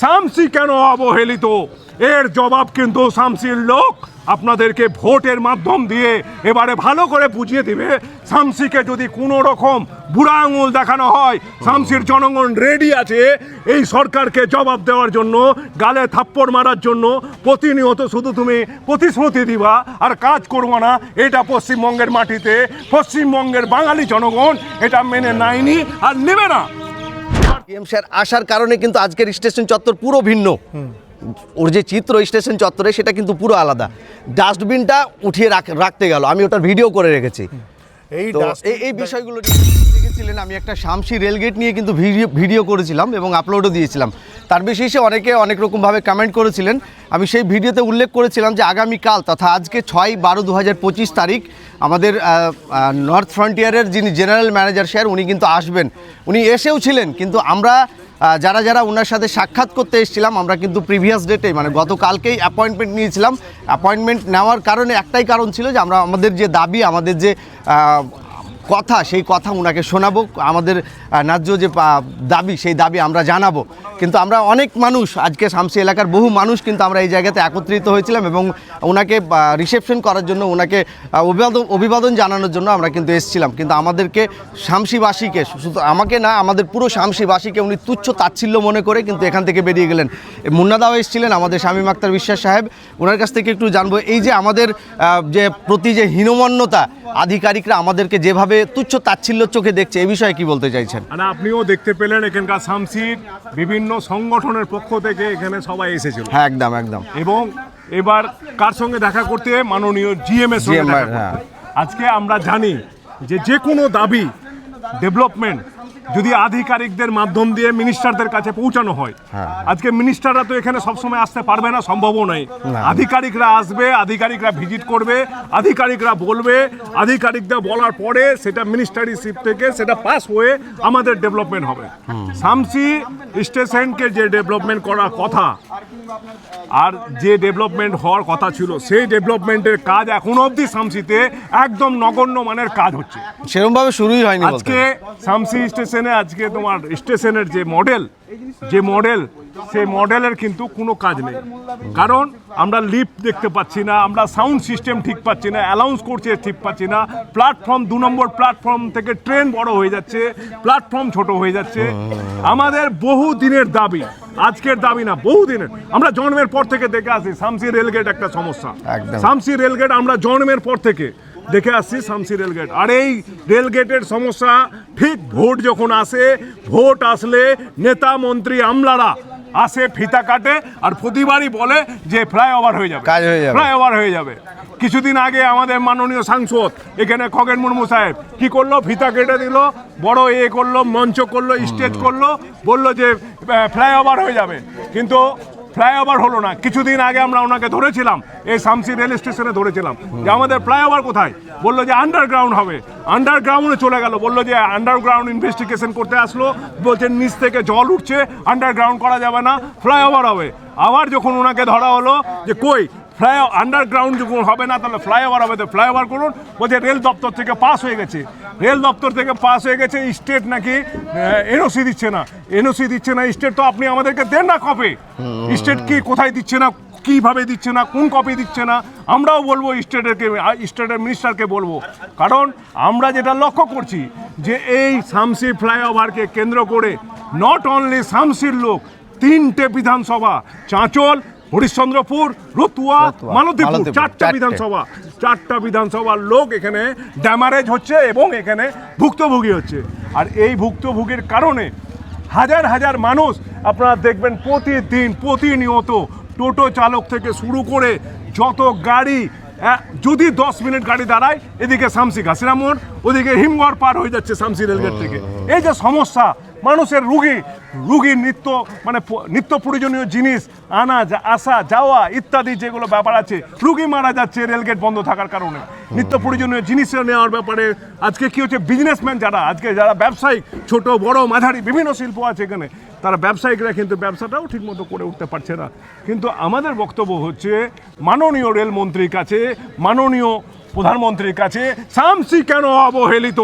শামসি কেন অবহেলিত? এর জবাব কিন্তু শামসির লোক আপনাদেরকে ভোটের মাধ্যম দিয়ে এবারে ভালো করে বুঝিয়ে দিবে। শামসিকে যদি কোনো রকম বুড়া আঙুল দেখানো হয় শামসির জনগণ রেডি আছে এই সরকারকে জবাব দেওয়ার জন্য, গালে থাপ্পড় মারার জন্য। প্রতিনিয়ত শুধু তুমি প্রতিশ্রুতি দিবা, আর কাজ করব না। এটা পশ্চিমবঙ্গের মাটিতে। পশ্চিমবঙ্গের বাঙালি জনগণ এটা মেনে নেয়নি আর নেবে না। পিএম স্যার আসার কারণে কিন্তু আজকের স্টেশন চত্বর পুরো ভিন্ন। ওর যে চিত্র স্টেশন চত্বরে সেটা কিন্তু পুরো আলাদা। ডাস্টবিনটা উঠিয়ে রাখ- রাখতে গেল। আমি ওটার ভিডিও করে রেখেছি। এই এই এই বিষয়গুলো দেখেছিলেন আমি একটা শামসি রেলগেট নিয়ে কিন্তু ভিডিও ভিডিও করেছিলাম এবং আপলোডও দিয়েছিলাম। তার বিশেষে অনেকে অনেক রকমভাবে কমেন্ট করেছিলেন। আমি সেই ভিডিওতে উল্লেখ করেছিলাম যে আগামীকাল তথা আজকে ছয় বারো দু তারিখ আমাদের নর্থ ফ্রন্টিয়ারের যিনি জেনারেল ম্যানেজার স্যার উনি কিন্তু আসবেন। উনি এসেও ছিলেন, কিন্তু আমরা যারা যারা ওনার সাথে সাক্ষাৎ করতে এসেছিলাম, আমরা কিন্তু প্রিভিয়াস ডেটে মানে গতকালকেই অ্যাপয়েন্টমেন্ট নিয়েছিলাম। অ্যাপয়েন্টমেন্ট নেওয়ার কারণে একটাই কারণ ছিল যে আমরা, আমাদের যে দাবি, আমাদের যে কথা, সেই কথা ওনাকে শোনাবো। আমাদের ন্যায্য যে দাবি, সেই দাবি আমরা জানাব। কিন্তু আমরা অনেক মানুষ, আজকে শামসি এলাকার বহু মানুষ কিন্তু আমরা এই জায়গাতে একত্রিত হয়েছিলাম এবং ওনাকে রিসেপশন করার জন্য ওনাকে অভিবাদন অভিবাদন জানানোর জন্য আমরা কিন্তু এসেছিলাম। কিন্তু আমাদেরকে শামসিবাসীকে, শুধু আমাকে না, আমাদের পুরো শামসিবাসীকে উনি তুচ্ছ তাচ্ছিল্য মনে করে কিন্তু এখান থেকে বেরিয়ে গেলেন। মুন্নাদাও এসেছিলেন, আমাদের স্বামী আক্তার বিশ্বাস সাহেব। ওনার কাছ থেকে একটু জানব, এই যে আমাদের যে প্রতি যে হীনমন্যতা, আধিকারিকরা আমাদেরকে যেভাবে তুচ্ছ তাচ্ছিল্য চোখে দেখছে এ বিষয়ে কি বলতে চাইছেন মানে আপনিও দেখতে পেলেন এখানকার শামসির বিভিন্ন সংগঠনের পক্ষ থেকে এখানে সবাই এসেছিল হ্যাঁ একদম একদম এবং এবার কার সঙ্গে দেখা করতে মাননীয় জিএম এর সঙ্গে দেখা করতে। হ্যাঁ। আজকে আমরা জানি যে যে কোনো দাবি ডেভেলপমেন্ট যদি আধিকারিকদের মাধ্যম দিয়ে মিনিস্টারদের কাছে পৌঁছানো হয় হ্যাঁ। আজকে মিনিস্টাররা তো এখানে সবসময় আসতে পারবে না সম্ভবও নয়। আধিকারিকরা আসবে আধিকারিকরা ভিজিট করবে আধিকারিকরা বলবে আধিকারিকরা বলার পরে সেটা মিনিস্টারিশিপ থেকে সেটা পাস হয়ে আমাদের ডেভেলপমেন্ট হবে। শামসি স্টেশনকে যে ডেভেলপমেন্ট করার কথা আর যে ডেভেলপমেন্ট হওয়ার কথা ছিল সেই ডেভেলপমেন্টের কাজ এখনও অবধি শামসিতে একদম নগণ্য মানের কাজ হচ্ছে। সেরকমভাবে শুরুই হয়নি আজকে শামসি স্টেশনে আজকে তোমার স্টেশনের যে মডেল যে মডেল সেই মডেলের কিন্তু কোনো কাজ নেই। কারণ আমরা লিফট দেখতে পাচ্ছি না আমরা সাউন্ড সিস্টেম ঠিক পাচ্ছি না অ্যালাউন্স করছে ঠিক পাচ্ছি না। প্ল্যাটফর্ম দু নম্বর প্ল্যাটফর্ম থেকে ট্রেন বড় হয়ে যাচ্ছে প্ল্যাটফর্ম ছোট হয়ে যাচ্ছে। আমাদের বহু দিনের দাবি আজকের দাবি না বহু দিনের। আমরা জন্মের পর থেকে দেখে আসি শামসি রেলগেট একটা সমস্যা। শামসি রেলগেট আমরা জন্মের পর থেকে দেখে আসছি শামসি রেলগেট আর এই রেলগেটের সমস্যা ঠিক ভোট যখন আসে ভোট আসলে নেতা মন্ত্রী আমলারা আসে ফিতা কাটে আর প্রতিবারই বলে যে ফ্লাইওভার হয়ে যাবে। কাজ হয়ে যাবে। ফ্লাইওভার হয়ে যাবে। কিছুদিন আগে আমাদের মাননীয় সাংসদ এখানে খগেন মুর্মু সাহেব কি করল? ফিতা কেটে দিল বড় এ করল মঞ্চ করল স্টেজ করল বলল যে ফ্লাইওভার হয়ে যাবে। কিন্তু ফ্লাইওভার হলো না। কিছুদিন আগে আমরা ওনাকে ধরেছিলাম, এই সামসি রেল স্টেশনে ধরেছিলাম। যে আমাদের ফ্লাইওভার কোথায়? বলল যে আন্ডারগ্রাউন্ড হবে। আন্ডারগ্রাউন্ডে চলে গেল। বলল যে আন্ডারগ্রাউন্ড ইনভেস্টিগেশন করতে আসলো। বলছে, নিচ থেকে জল উঠছে আন্ডারগ্রাউন্ড করা যাবে না, ফ্লাইওভার হবে। আবার যখন ওনাকে ধরা হলো যে কই? ফ্লাই আন্ডারগ্রাউন্ড যখন হবে না, তাহলে ফ্লাইওভার হবে। তো ফ্লাইওভার করুন, বলছে রেল দপ্তর থেকে পাস হয়ে গেছে। রেল দপ্তর থেকে পাস হয়ে গেছে স্টেট নাকি এনওসি দিচ্ছে না। এনওসি দিচ্ছে না স্টেট তো আপনি আমাদেরকে দেন না কপি স্টেট কি কোথায় দিচ্ছে না, কীভাবে দিচ্ছে না, কোন কপি দিচ্ছে না, আমরাও বলব স্টেটেরকে স্টেটের মিনিস্টারকে বলব। কারণ আমরা যেটা লক্ষ্য করছি, যে এই শামসি ফ্লাইওভারকে কেন্দ্র করে নট অনলি শামসির লোক, তিনটে বিধানসভা, চাঁচল হরিশ্চন্দ্রপুর রতুয়া মালতীপুর, চারটা বিধানসভা। চারটা বিধানসভার লোক এখানে ড্যামারেজ হচ্ছে এবং এখানে ভুক্তভোগী হচ্ছে। আর এই ভুক্তভোগীর কারণে হাজার হাজার মানুষ আপনারা দেখবেন প্রতিদিন প্রতিনিয়ত টোটো চালক থেকে শুরু করে যত গাড়ি যদি দশ মিনিট গাড়ি দাঁড়ায় এদিকে শামসি ঘাসিরা মোড় ওদিকে হিমঘর পার হয়ে যাচ্ছে শামসি রেলগেট থেকে। এই যে সমস্যা মানুষের রুগী, রুগীর নিত্য মানে নিত্য প্রয়োজনীয় জিনিস, আনা আসা, যাওয়া ইত্যাদি যেগুলো ব্যাপার আছে, রুগী মারা যাচ্ছে, রেলগেট বন্ধ থাকার কারণে। নিত্য প্রয়োজনীয় জিনিস নেওয়ার ব্যাপারে আজকে কি হচ্ছে বিজনেসম্যান যারা, আজকে যারা ব্যবসায়িক, ছোট, বড়, মাঝারি, বিভিন্ন শিল্প আছে এখানে, তারা ব্যবসায়িকরা কিন্তু ব্যবসাটাও ঠিকমতো করে উঠতে পারছে না। কিন্তু আমাদের বক্তব্য হচ্ছে, মাননীয় রেলমন্ত্রীর কাছে, মাননীয় প্রধানমন্ত্রীর কাছে শামসি কেন অবহেলিত?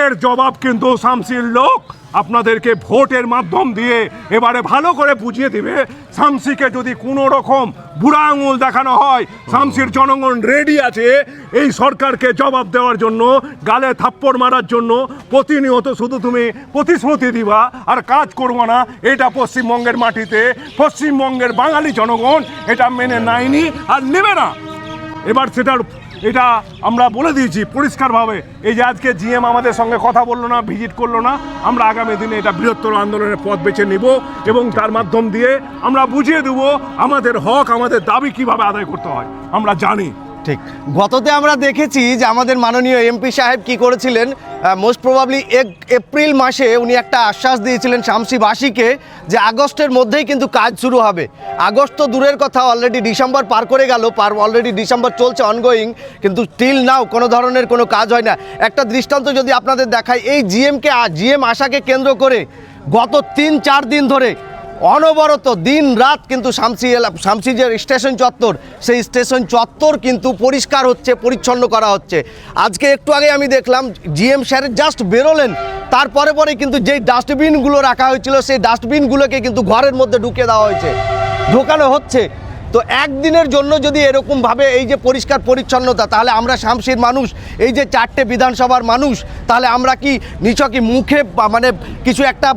এর জবাব কিন্তু শামসির লোক আপনাদেরকে ভোটের মাধ্যম দিয়ে এবারে ভালো করে বুঝিয়ে দিবে। শামসিকে যদি কোনো রকম বুড়া আঙুল দেখানো হয় শামসির জনগণ রেডি আছে এই সরকারকে জবাব দেওয়ার জন্য, গালে থাপ্পড় মারার জন্য, প্রতিনিয়ত শুধু তুমি প্রতিশ্রুতি দিবা আর কাজ করব না, এটা পশ্চিমবঙ্গের মাটিতে। পশ্চিমবঙ্গের বাঙালি জনগণ এটা মেনে নেয়নি আর নেবে না। এবার সেটার এটা আমরা বলে দিয়েছি পরিষ্কারভাবে। এই যে আজকে জিএম আমাদের সঙ্গে কথা বলল না, ভিজিট করল না, আমরা আগামী দিনে এটা বৃহত্তর আন্দোলনের পথ বেছে নিব এবং তার মাধ্যম দিয়ে আমরা বুঝিয়ে দেব আমাদের হক, আমাদের দাবি কীভাবে আদায় করতে হয়। আমরা জানি ঠিক। গততে আমরা দেখেছি যে আমাদের মাননীয় এমপি সাহেব কি করেছিলেন মোস্ট প্রবাবলি এক এপ্রিল মাসে উনি একটা আশ্বাস দিয়েছিলেন শামসিবাসীকে যে আগস্টের মধ্যেই কিন্তু কাজ শুরু হবে। আগস্ট তো দূরের কথা অলরেডি ডিসেম্বর পার করে গেল, পার অলরেডি ডিসেম্বর চলছে অনগোয়িং কিন্তু টিল নাও কোনো ধরনের কোনো কাজ হয় না। একটা দৃষ্টান্ত যদি আপনাদের দেখায় এই জিএমকে জিএম আশাকে কেন্দ্র করে গত তিন চার দিন ধরে অনবরত দিন রাত কিন্তু শামসি শামসি যে স্টেশন চত্বর, সেই স্টেশন চত্বর কিন্তু পরিষ্কার হচ্ছে, পরিচ্ছন্ন করা হচ্ছে। আজকে একটু আগে আমি দেখলাম জিএম স্যার জাস্ট বেরোলেন, তারপরে পরে কিন্তু যেই ডাস্টবিনগুলো রাখা হয়েছিল, সেই ডাস্টবিনগুলোকে কিন্তু ঘরের মধ্যে ঢুকে দেওয়া হয়েছে। ঢোকানো হচ্ছে। তো একদিনের জন্য যদি এরকমভাবে এই যে পরিষ্কার পরিচ্ছন্নতা, তাহলে আমরা শামসির মানুষ, এই যে চারটে বিধানসভার মানুষ, তাহলে আমরা কি নিছকি মুখে মানে কিছু একটা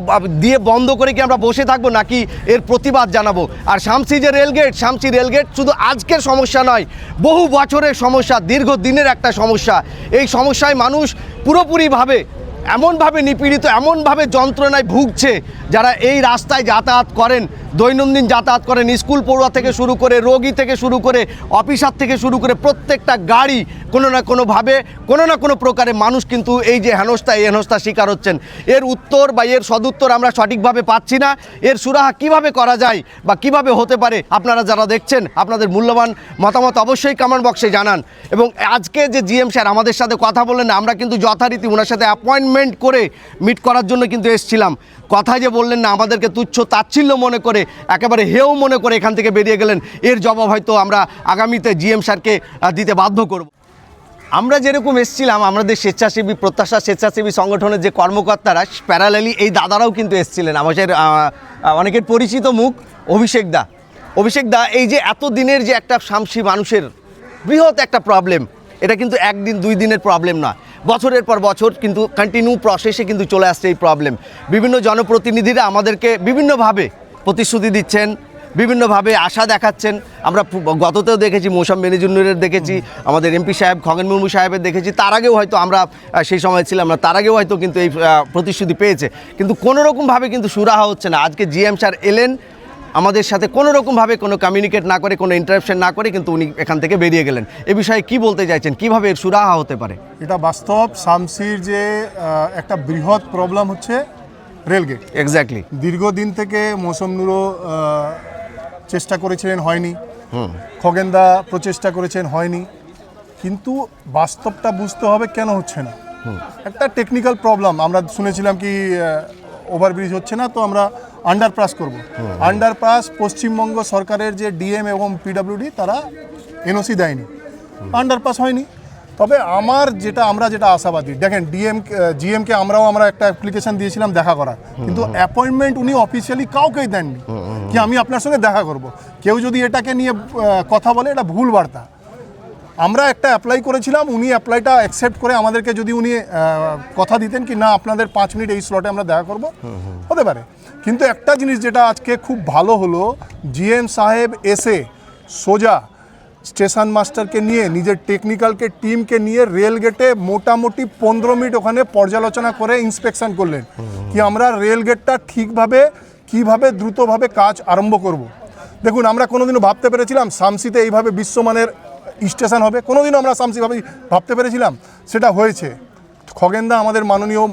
দিয়ে বন্ধ করে কি আমরা বসে থাকব নাকি এর প্রতিবাদ জানাব? আর শামসি যে রেলগেট, শামসি রেলগেট শুধু আজকের সমস্যা নয়, বহু বছরের সমস্যা, দীর্ঘদিনের একটা সমস্যা। এই সমস্যায় মানুষ পুরোপুরিভাবে, এমনভাবে নিপীড়িত, এমনভাবে যন্ত্রণায় ভুগছে। যারা এই রাস্তায় যাতায়াত করেন, দৈনন্দিন যাতায়াত করেন, স্কুল পড়ুয়া থেকে শুরু করে, রোগী থেকে শুরু করে, অফিসার থেকে শুরু করে প্রত্যেকটা গাড়ি কোনো না কোনোভাবে, কোনো না কোনো প্রকারে মানুষ কিন্তু এই যে হেনস্থা, এই হেনস্থা শিকার হচ্ছেন। এর উত্তর বা এর সদুত্তর আমরা সঠিকভাবে পাচ্ছি না। এর সুরাহা কীভাবে করা যায় বা কীভাবে হতে পারে আপনারা যারা দেখছেন, আপনাদের মূল্যবান মতামত অবশ্যই কমেন্ট বক্সে জানান। এবং আজকে যে জিএম স্যার আমাদের সাথে কথা বললেন, আমরা কিন্তু যথারীতি ওনার সাথে অ্যাপয়েন্টমেন্ট করে মিট করার জন্য কিন্তু এসেছিলাম। কথা যে বললেন, না, আমাদেরকে তুচ্ছ তাচ্ছিল্য মনে করে, একেবারে হেও মনে করে এখান থেকে বেরিয়ে গেলেন। এর জবাব হয়তো আমরা আগামীতে জিএম স্যারকে দিতে বাধ্য করব। আমরা যেরকম এসেছিলাম, আমাদের স্বেচ্ছাসেবী, প্রত্যাশা স্বেচ্ছাসেবী সংগঠনের যে কর্মকর্তারা, প্যারালালি এই দাদারাও কিন্তু এসেছিলেন। আমাদের অনেকের পরিচিত মুখ, অভিষেক দা। অভিষেক দা, এই যে এত দিনের যে একটা সামসি মানুষের বৃহৎ একটা প্রবলেম এটা কিন্তু একদিন, দুই দিনের প্রবলেম না বছরের পর বছর কিন্তু কন্টিনিউ প্রসেসে কিন্তু চলে আসছে এই প্রবলেম বিভিন্ন জনপ্রতিনিধিরা আমাদেরকে বিভিন্নভাবে প্রতিশ্রুতি দিচ্ছেন, বিভিন্নভাবে আশা দেখাচ্ছেন। আমরা গততেও দেখেছি মৌসাম মেনিজুন্নুরের দেখেছি, আমাদের এমপি সাহেব, খগেন মুর্মু সাহেবের দেখেছি। তার আগেও হয়তো আমরা সেই সময় ছিলাম না, তার আগেও হয়তো কিন্তু এই প্রতিশ্রুতি পেয়েছে। কিন্তু কোনো রকমভাবে কিন্তু সুরাহা হচ্ছে না। আজকে জিএম স্যার এলেন আমাদের সাথে কোনো রকমভাবে কোনো কমিউনিকেট না করে কোনো ইন্টারাপশন না করে কিন্তু উনি এখান থেকে বেরিয়ে গেলেন। এ বিষয়ে কি বলতে চাইছেন? কীভাবে এর সুরাহা হতে পারে? এটা বাস্তব শামসির যে একটা বৃহৎ প্রবলেম হচ্ছে রেলগেট এক্স্যাক্টলি দীর্ঘদিন থেকে মৌসুম নুরো চেষ্টা করেছিলেন হয়নি। খগেন্দা প্রচেষ্টা করেছেন হয়নি। কিন্তু বাস্তবটা বুঝতে হবে কেন হচ্ছে না। একটা টেকনিক্যাল প্রবলেম আমরা শুনেছিলাম কি ওভারব্রিজ হচ্ছে না তো আমরা আন্ডারপাস করব। আন্ডারপাস পশ্চিমবঙ্গ সরকারের যে ডিএম এবং পিডব্লিউডি তারা এনওসি দেয়নি। আন্ডারপাস হয়নি। তবে আমার যেটা, আমরা যেটা আশাবাদী, দেখেন ডিএম জিএমকে আমরাও আমরা একটা অ্যাপ্লিকেশন দিয়েছিলাম দেখা করার। কিন্তু অ্যাপয়েন্টমেন্ট উনি অফিসিয়ালি কাউকেই দেননি। কি আমি আপনার সঙ্গে দেখা করব? কেউ যদি এটাকে নিয়ে কথা বলে, এটা ভুল বার্তা। আমরা একটা অ্যাপ্লাই করেছিলাম, উনি অ্যাপ্লাইটা অ্যাকসেপ্ট করে আমাদেরকে যদি উনি কথা দিতেন কি, না, আপনাদের পাঁচ মিনিট এই স্লটে আমরা দেখা করব। হতে পারে। কিন্তু একটা জিনিস যেটা আজকে খুব ভালো হলো, জিএম সাহেব এসে সোজা স্টেশন মাস্টারকে নিয়ে, নিজের টেকনিক্যালকে, টিমকে নিয়ে রেল গেটে মোটামুটি পনেরো মিনিট ওখানে পর্যালোচনা করে ইন্সপেকশন করলেন কি আমরা রেল গেটটা ঠিকভাবে, কীভাবে দ্রুতভাবে কাজ আরম্ভ করব। দেখুন, আমরা কোনোদিনও ভাবতে পেরেছিলাম সামসিতে এইভাবে বিশ্বমানের স্টেশন হবে, কোনোদিনও আমরা সামসি ভাবে ভাবতে পেরেছিলাম, সেটা হয়েছে খগেন্দা আমাদের মাননীয়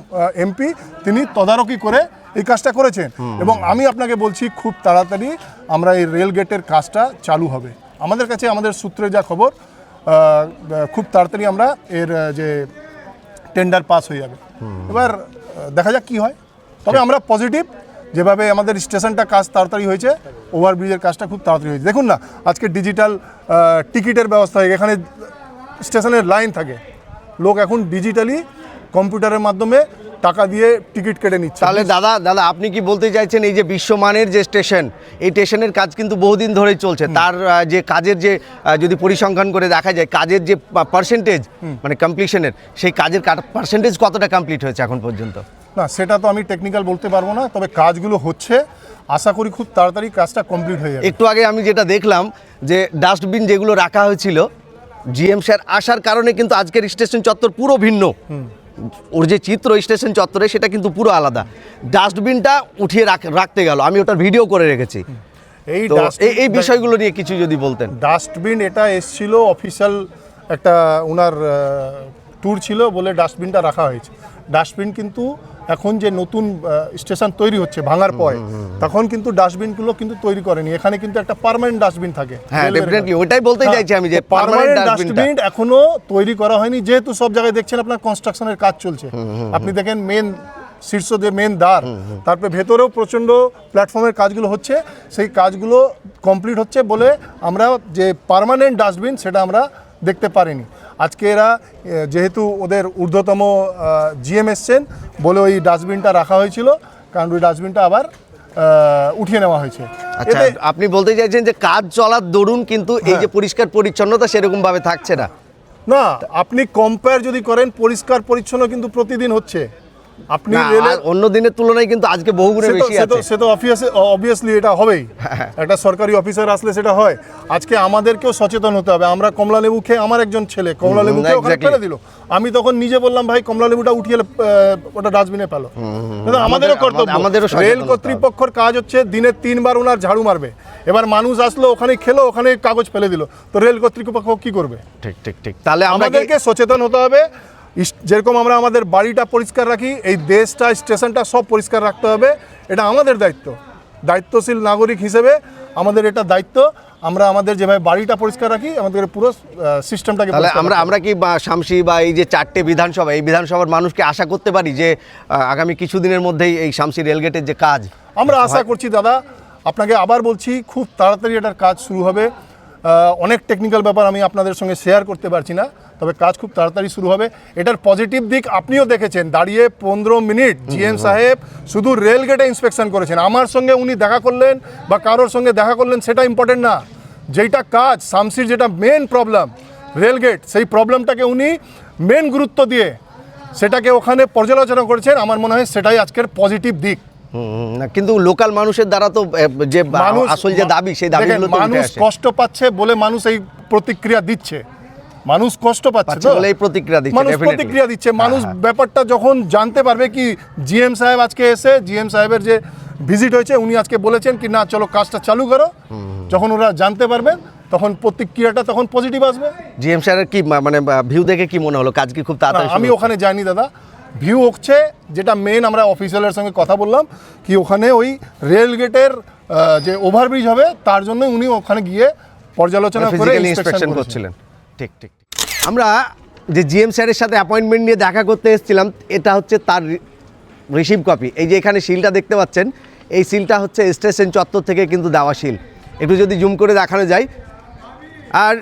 এমপি, তিনি তদারকি করে এই কাজটা করেছেন। এবং আমি আপনাকে বলছি, খুব তাড়াতাড়ি আমরা এই রেল গেটের কাজটা চালু হবে। আমাদের কাছে, আমাদের সূত্রে যা খবর খুব তাড়াতাড়ি আমরা এর যে টেন্ডার পাস হয়ে যাবে। এবার দেখা যাক কি হয়। তবে আমরা পজিটিভ, যেভাবে আমাদের স্টেশনটা কাজ তাড়াতাড়ি হয়েছে, ওভারব্রিজের কাজটা খুব তাড়াতাড়ি হয়েছে। দেখুন না, আজকে ডিজিটাল টিকিটের ব্যবস্থা হয়ে এখানে স্টেশনের লাইন থাকে। লোক এখন ডিজিটালি কম্পিউটারের মাধ্যমে টাকা দিয়ে টিকিট কেটে নিচ্ছে। তাহলে দাদা দাদা আপনি কি বলতে চাইছেন এই যে বিশ্বমানের যে স্টেশন এই স্টেশনের কাজ কিন্তু বহুদিন ধরেই চলছে। তার যে কাজের যে যদি পরিসংখ্যান করে দেখা যায় কাজের যে পার্সেন্টেজ মানে কমপ্লিশনের সেই কাজের পার্সেন্টেজ কতটা কমপ্লিট হয়েছে এখন পর্যন্ত? না সেটা তো আমি টেকনিক্যাল বলতে পারব না তবে কাজগুলো হচ্ছে। আশা করি খুব তাড়াতাড়ি কাজটা কমপ্লিট হয়ে যাবে। একটু আগে আমি যেটা দেখলাম যে ডাস্টবিন যেগুলো রাখা হয়েছিল জিএম স্যার আসার কারণে কিন্তু আজকের স্টেশন চত্বর পুরো ভিন্ন। ওর যে চিত্র স্টেশন চত্বরে সেটা কিন্তু পুরো আলাদা। ডাস্টবিনটা উঠিয়ে রাখ- রাখতে গেল। আমি ওটার ভিডিও করে রেখেছি। এই এই বিষয়গুলো নিয়ে কিছু যদি বলতেন। ডাস্টবিন এটা এসছিল অফিসিয়াল একটা ওনার ট্যুর ছিল বলে ডাস্টবিনটা রাখা হয়েছে। ডাস্টবিন কিন্তু এখন যে নতুন স্টেশন তৈরি হচ্ছে ভাঙার পরে তখন কিন্তু ডাস্টবিনগুলো কিন্তু তৈরি করেনি। এখানে কিন্তু একটা পার্মানেন্ট ডাস্টবিন থাকে। হ্যাঁ, ওটাই বলতেই হ্যাঁ, চাইছি আমি যে তো permanent permanent dustbin টা। ডাস্টবিন এখনও তৈরি করা হয়নি। যেহেতু সব জায়গায় দেখছেন আপনার কনস্ট্রাকশনের কাজ চলছে। আপনি দেখেন মেন শীর্ষ যে মেন দ্বার তারপরে ভেতরেও প্রচণ্ড প্ল্যাটফর্মের কাজগুলো হচ্ছে। সেই কাজগুলো কমপ্লিট হচ্ছে বলে আমরা যে পার্মানেন্ট ডাস্টবিন সেটা আমরা দেখতে পারিনি। আজকে এরা যেহেতু ওদের ঊর্ধ্বতম জিএম এসছেন বলে ওই ডাস্টবিনটা রাখা হয়েছিল কারণ ওই ডাস্টবিনটা আবার উঠিয়ে নেওয়া হয়েছে। আচ্ছা আপনি বলতে চাইছেন যে কাজ চলার দরুন কিন্তু এই যে হ্যাঁ। পরিষ্কার পরিচ্ছন্নতা সেরকমভাবে থাকছে না। না আপনি কম্পেয়ার যদি করেন পরিষ্কার পরিচ্ছন্ন কিন্তু প্রতিদিন হচ্ছে। আপনি না, অন্য দিনের তুলনায় কিন্তু আজকে বেশি আছে। সে তো অবভিয়াসলি এটা হবেই। একটা সরকারি অফিসার আসলে সেটা হয়। আজকে আমাদেরকেও সচেতন হতে হবে। আমরা কমলা লেবু খেয়ে আমার একজন ছেলে কমলা লেবু খেয়ে ওখানে ফেলে দিল। আমি তখন নিজে বললাম ভাই কমলা লেবুটা উঠিয়ে ওটা ডাস্টবিনে পেল আমাদেরও কর্তব্য। আমাদেরও রেল। কর্তৃপক্ষের কাজ হচ্ছে দিনে তিনবার ওনার ঝাড়ু মারবে। এবার মানুষ আসলো ওখানে খেলো ওখানে কাগজ ফেলে দিল। তো রেল কর্তৃপক্ষ কি করবে? ঠিক ঠিক ঠিক। তাহলে আমাদেরকে সচেতন হতে হবে। যেরকম আমরা আমাদের বাড়িটা পরিষ্কার রাখি এই দেশটা স্টেশনটা সব পরিষ্কার রাখতে হবে এটা আমাদের দায়িত্ব। দায়িত্বশীল নাগরিক হিসেবে আমাদের এটা দায়িত্ব। আমরা আমাদের যেভাবে বাড়িটা পরিষ্কার রাখি আমাদের পুরো সিস্টেমটাকে তাহলে আমরা আমরা কি বা শামসি বা এই যে চারটে বিধানসভা এই বিধানসভার মানুষকে আশা করতে পারি যে আগামী কিছুদিনের মধ্যেই এই শামসি রেলগেটের যে কাজ আমরা আশা করছি দাদা আপনাকে আবার বলছি খুব তাড়াতাড়ি এটার কাজ শুরু হবে। অনেক টেকনিক্যাল ব্যাপার আমি আপনাদের সঙ্গে শেয়ার করতে পারছি না তবে কাজ খুব তাড়াতাড়ি শুরু হবে। এটার পজিটিভ দিক আপনিও দেখেছেন দাঁড়িয়ে পনেরো মিনিট জিএম সাহেব শুধু রেল গেটে ইন্সপেকশন করেছেন। আমার সঙ্গে উনি দেখা করলেন বা কারোর সঙ্গে দেখা করলেন সেটা ইম্পর্টেন্ট না। যেটা কাজ শামসির যেটা মেন প্রবলেম রেলগেট সেই প্রবলেমটাকে উনি মেন গুরুত্ব দিয়ে সেটাকে ওখানে পর্যালোচনা করেছেন। আমার মনে হয় সেটাই আজকের পজিটিভ দিক। কিন্তু লোকাল মানুষের দ্বারা তো যে আসল যে দাবি সেই দাবিগুলো উঠে মানুষ কষ্ট পাচ্ছে বলে মানুষ এই প্রতিক্রিয়া দিচ্ছে। মানুষ কষ্ট পাচ্ছে তো? এই প্রতিক্রিয়া দিচ্ছে, মানুষ প্রতিক্রিয়া দিচ্ছে। মানুষ হ্যাঁ, হ্যাঁ। ব্যাপারটা যখন জানতে পারবে কি জিএম সাহেব আজকে এসে জিএম সাহেবের যে ভিজিট হয়েছে উনি আজকে বলেছেন কি না চলো কাজটা চালু করো। যখন ওরা জানতে পারবেন তখন প্রতিক্রিয়াটা তখন পজিটিভ আসবে। জিএম স্যারের কি মানে ভিউ দেখে কি মনে হলো? কাজ কি খুব তাড়াতাড়ি আমি ওখানে যাইনি দাদা। ভিউ হচ্ছে যেটা মেন আমরা অফিসিয়ালের সঙ্গে কথা বললাম কি ওখানে ওই রেল গেটের যে ওভারব্রিজ হবে তার জন্য উনি ওখানে গিয়ে পর্যালোচনা করে ফিজিক্যালি ইন্সপেকশন করছিলেন। ঠিক ঠিক ঠিক। আমরা যে জিএম স্যারের সাথে অ্যাপয়েন্টমেন্ট নিয়ে দেখা করতে এসেছিলাম এটা হচ্ছে তার রিসিভ কপি এই যে এখানে সিলটা দেখতে পাচ্ছেন এই সিলটা হচ্ছে স্টেশন চত্বর থেকে কিন্তু দেওয়া সিল একটু যদি জুম করে দেখানো যায়। আর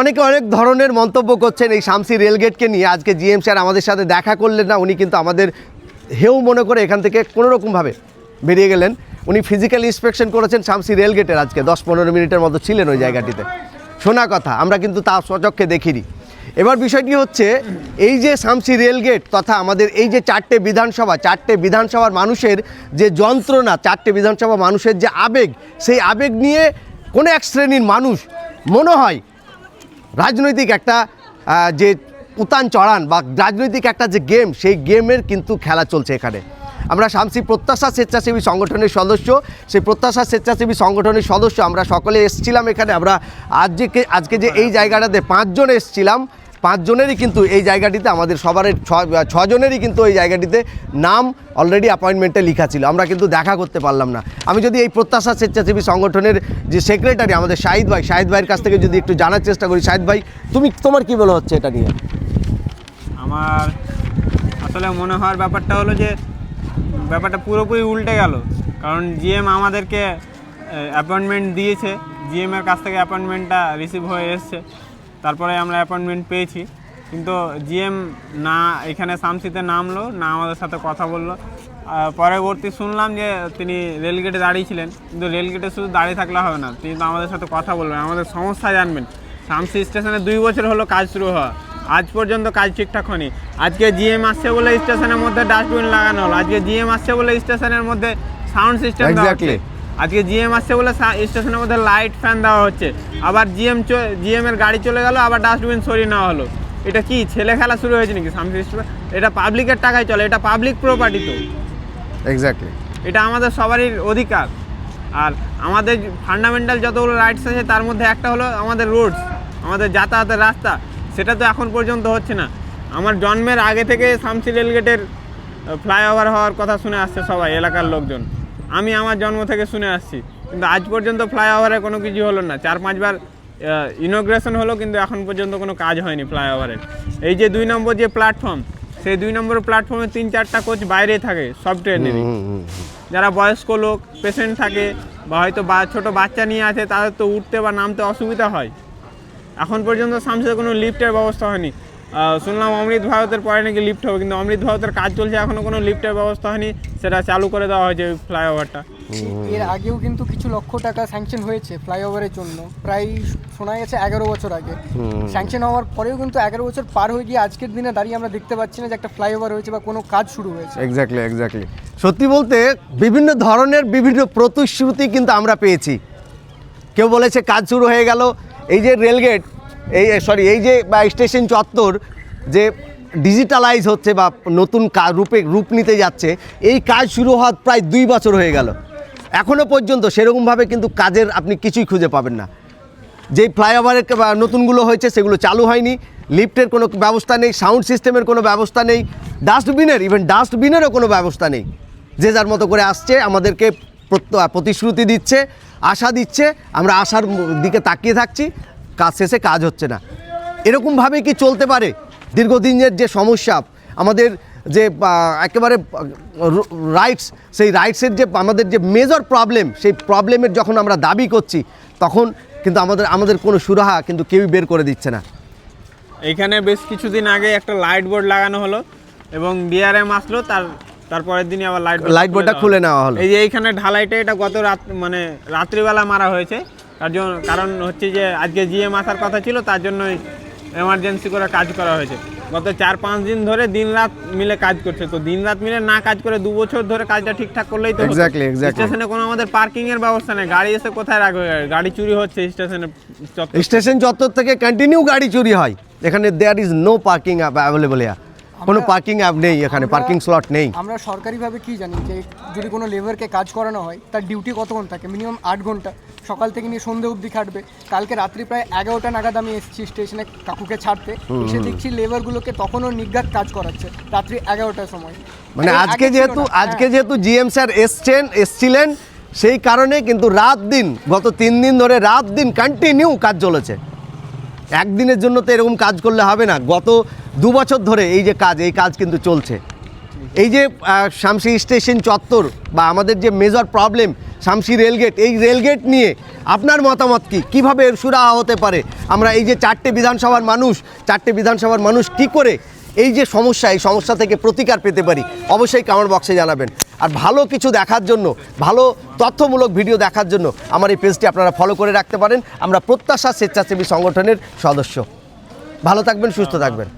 অনেকে অনেক ধরনের মন্তব্য করছেন এই শামসি রেলগেটকে নিয়ে। আজকে জিএম স্যার আমাদের সাথে দেখা করলেন না, উনি কিন্তু আমাদের হেউ মনে করে এখান থেকে কোনো রকমভাবে বেরিয়ে গেলেন। উনি ফিজিক্যাল ইন্সপেকশন করেছেন শামসি রেলগেটের আজকে, দশ পনেরো মিনিটের মতো ছিলেন ওই জায়গাটিতে। শোনা কথা, আমরা কিন্তু তা সচক্ষে দেখিনি। এবার বিষয়টি হচ্ছে, এই যে শামসি রেলগেট তথা আমাদের এই যে চারটে বিধানসভা, চারটে বিধানসভার মানুষের যে যন্ত্রণা, চারটে বিধানসভা মানুষের যে আবেগ, সেই আবেগ নিয়ে কোনো এক শ্রেণির মানুষ মনে হয় রাজনৈতিক একটা যে উতান চড়ান বা রাজনৈতিক একটা যে গেম, সেই গেমের কিন্তু খেলা চলছে এখানে। আমরা শামসি প্রত্যাশা স্বেচ্ছাসেবী সংগঠনের সদস্য, সেই প্রত্যাশা স্বেচ্ছাসেবী সংগঠনের সদস্য আমরা সকলে এসেছিলাম এখানে। আমরা আজকে আজকে যে এই জায়গাটাতে পাঁচজন এসেছিলাম পাঁচজনেরই কিন্তু এই জায়গাটিতে আমাদের সবার ছজনেরই কিন্তু এই জায়গাটিতে নাম অলরেডি অ্যাপয়েন্টমেন্টে লেখা ছিল। আমরা কিন্তু দেখা করতে পারলাম না। আমি যদি এই প্রত্যাশা স্বেচ্ছাসেবী সংগঠনের যে সেক্রেটারি আমাদের শাহিদ ভাই, শাহিদ ভাইয়ের কাছ থেকে যদি একটু জানার চেষ্টা করি, শাহিদ ভাই, তুমি, তোমার কি বলা হচ্ছে এটা নিয়ে? আমার আসলে মনে হওয়ার ব্যাপারটা হলো যে, ব্যাপারটা পুরোপুরি উল্টে গেল। কারণ জিএম আমাদেরকে অ্যাপয়েন্টমেন্ট দিয়েছে। জিএম এর কাছ থেকে অ্যাপয়েন্টমেন্টটা রিসিভ হয়ে এসছে। তারপরে আমরা অ্যাপয়েন্টমেন্ট পেয়েছি। কিন্তু জিএম না, এখানে সামসিতে নামলো, না আমাদের সাথে কথা বলল। পরবর্তী শুনলাম যে তিনি রেলগেটে দাঁড়িয়েছিলেন কিন্তু রেলগেটে শুধু দাঁড়িয়ে থাকলে হবে না, তিনি তো আমাদের সাথে কথা বলবেন। আমাদের সমস্যা জানবেন। শামসি স্টেশনে দুই বছর হলো কাজ শুরু হওয়া। আজ পর্যন্ত কাজ ঠিকঠাক হয়নি। আজকে জিএম আসছে বলে স্টেশনের মধ্যে ডাস্টবিন লাগানো হলো। আজকে জিএম আসছে বলে স্টেশনের মধ্যে সাউন্ড সিস্টেম. আজকে জিএম আসছে বলে স্টেশনের মধ্যে লাইট ফ্যান দেওয়া হচ্ছে। আবার জিএম জিএম এর গাড়ি চলে গেল আবার ডাস্টবিন সরিয়ে নেওয়া হলো। এটা কি ছেলে খেলা শুরু হয়েছে নাকি? সামসি এটা পাবলিকের টাকায় চলে এটা পাবলিক প্রপার্টি তো। এক্স্যাক্টলি এটা আমাদের সবারই অধিকার। আর আমাদের ফান্ডামেন্টাল যতগুলো রাইটস আছে তার মধ্যে একটা হলো আমাদের রোডস আমাদের যাতায়াতের রাস্তা। সেটা তো এখন পর্যন্ত হচ্ছে না। আমার জন্মের আগে থেকে শামসি রেলগেটের ফ্লাইওভার হওয়ার কথা শুনে আসছে সবাই এলাকার লোকজন। আমি আমার জন্ম থেকে শুনে আসছি। কিন্তু আজ পর্যন্ত ফ্লাইওভারে কোনো কিছু হলো না। চার পাঁচবার ইনোগ্রেশন হলো কিন্তু এখন পর্যন্ত কোনো কাজ হয়নি ফ্লাইওভারের এই যে দুই নম্বর যে প্ল্যাটফর্ম সেই দুই নম্বর প্ল্যাটফর্মে তিন চারটা কোচ বাইরেই থাকে সব ট্রেনেরই যারা বয়স্ক লোক পেশেন্ট থাকে বা হয়তো বা ছোটো বাচ্চা নিয়ে আছে তাদের তো উঠতে বা নামতে অসুবিধা হয়। এখন পর্যন্ত সামসে কোনো লিফটের ব্যবস্থা হয়নি। শুনলাম অমৃত ভারতের পরে নাকি লিফট হবে কিন্তু অমৃত ভারতের কাজ চলছে এখনও কোনো লিফটের ব্যবস্থা হয়নি সেটা চালু করে দেওয়া হয়েছে ওই ফ্লাইওভারটা এর আগেও কিন্তু কিছু লক্ষ টাকা স্যাংশন হয়েছে ফ্লাইওভারের জন্য প্রায় শোনা গেছে এগারো বছর আগে। স্যাংশন হওয়ার পরেও কিন্তু এগারো বছর পার হয়ে গিয়ে আজকের দিনে দাঁড়িয়ে আমরা দেখতে পাচ্ছি না যে একটা ফ্লাইওভার হয়েছে বা কোনো কাজ শুরু হয়েছে। এক্স্যাক্টলি এক্স্যাক্টলি সত্যি বলতে বিভিন্ন ধরনের বিভিন্ন প্রতিশ্রুতি কিন্তু আমরা পেয়েছি। কেউ বলেছে কাজ শুরু হয়ে গেল এই যে রেলগেট এই সরি এই যে স্টেশন চত্বর যে ডিজিটালাইজ হচ্ছে বা নতুন রূপে, রূপ নিতে যাচ্ছে, এই কাজ শুরু হওয়ার প্রায় দুই বছর হয়ে গেল। এখনও পর্যন্ত সেরকমভাবে কিন্তু কাজের আপনি কিছুই খুঁজে পাবেন না। যেই ফ্লাইওভারের নতুনগুলো হয়েছে, সেগুলো চালু হয়নি, লিফটের কোনো ব্যবস্থা নেই সাউন্ড সিস্টেমের কোনো ব্যবস্থা নেই ডাস্টবিনের ইভেন ডাস্টবিনেরও কোনো ব্যবস্থা নেই। যে যার মতো করে আসছে, আমাদেরকে প্রতিশ্রুতি দিচ্ছে, আশা দিচ্ছে, আমরা আশার দিকে তাকিয়ে থাকছি। কাজ শেষে কাজ হচ্ছে না। এরকমভাবে কি চলতে পারে? দীর্ঘদিনের যে সমস্যা আমাদের যে একেবারে রাইটস সেই রাইটসের যে আমাদের যে মেজর প্রবলেম সেই প্রবলেমের যখন আমরা দাবি করছি তখন কিন্তু আমাদের আমাদের কোনো সুরাহা কিন্তু কেউই বের করে দিচ্ছে না। এইখানে বেশ কিছুদিন আগে একটা লাইট বোর্ড লাগানো হলো এবং ডিআরএম আসলো তার তারপরের দিনই আবার লাইট লাইট বোর্ডটা খুলে নেওয়া হলো। এই যে এইখানে ঢালাইটা এটা গত রাত মানে রাত্রিবেলা মারা হয়েছে। তার জন্য কারণ হচ্ছে যে আজকে জিএম আসার কথা ছিল তার জন্যই এমার্জেন্সি করে কাজ করা হয়েছে। গত চার পাঁচ দিন ধরে দিন রাত মিলে কাজ করছে। তো দিন রাত মিলে না কাজ করে দু বছর ধরে কাজটা ঠিকঠাক করলেই তো exactly. স্টেশনে কোনো আমাদের পার্কিং এর ব্যবস্থা নেই। গাড়ি এসে কোথায় রাখবে? গাড়ি চুরি হচ্ছে স্টেশনে। স্টেশন চত্বর থেকে কন্টিনিউ গাড়ি চুরি হয়। এখানে there is no parking app available কোনো পার্কিং অ্যাপ নেই এখানে পার্কিং স্লট নেই। আমরা সরকারিভাবে কি জানি যে যদি কোনো লেবারকে কাজ করানো হয় তার ডিউটি কতক্ষণ থাকে? মিনিমাম আট ঘণ্টা। সকাল থেকে নিয়ে সন্ধে অবধি খাটবে। কালকে রাত্রি প্রায় এগারোটা নাগাদ আমি এসেছি স্টেশনে কাকুকে ছাড়তে। এসে দেখছি লেবারগুলোকে তখনও নির্ঘাত কাজ করাচ্ছে রাত্রি এগারোটার সময়। মানে আজকে যেহেতু আজকে হ্যাঁ। যেহেতু জিএম স্যার এসছেন এসছিলেন সেই কারণে কিন্তু রাত দিন গত তিন দিন ধরে রাত দিন কন্টিনিউ কাজ চলেছে। একদিনের জন্য তো এরকম কাজ করলে হবে না। গত দু বছর ধরে এই যে কাজ এই কাজ কিন্তু চলছে। এই যে শামসি স্টেশন চত্বর বা আমাদের যে major problem Shamsi rail gate এই রেলগেট নিয়ে আপনার মতামত কি? কীভাবে এর সুরাহা হতে পারে? আমরা এই যে চারটে বিধানসভার মানুষ, চারটে বিধানসভার মানুষ কি করে এই যে সমস্যা, এই সমস্যা থেকে প্রতিকার পেতে পারি? অবশ্যই কমেন্ট বক্সে জানাবেন। আর ভালো কিছু দেখার জন্য, ভালো তথ্যমূলক ভিডিও দেখার জন্য আমার এই পেজটি আপনারা ফলো করে রাখতে পারেন। আমরা প্রত্যাশা স্বেচ্ছাসেবী সংগঠনের সদস্য। ভালো থাকবেন, সুস্থ থাকবেন।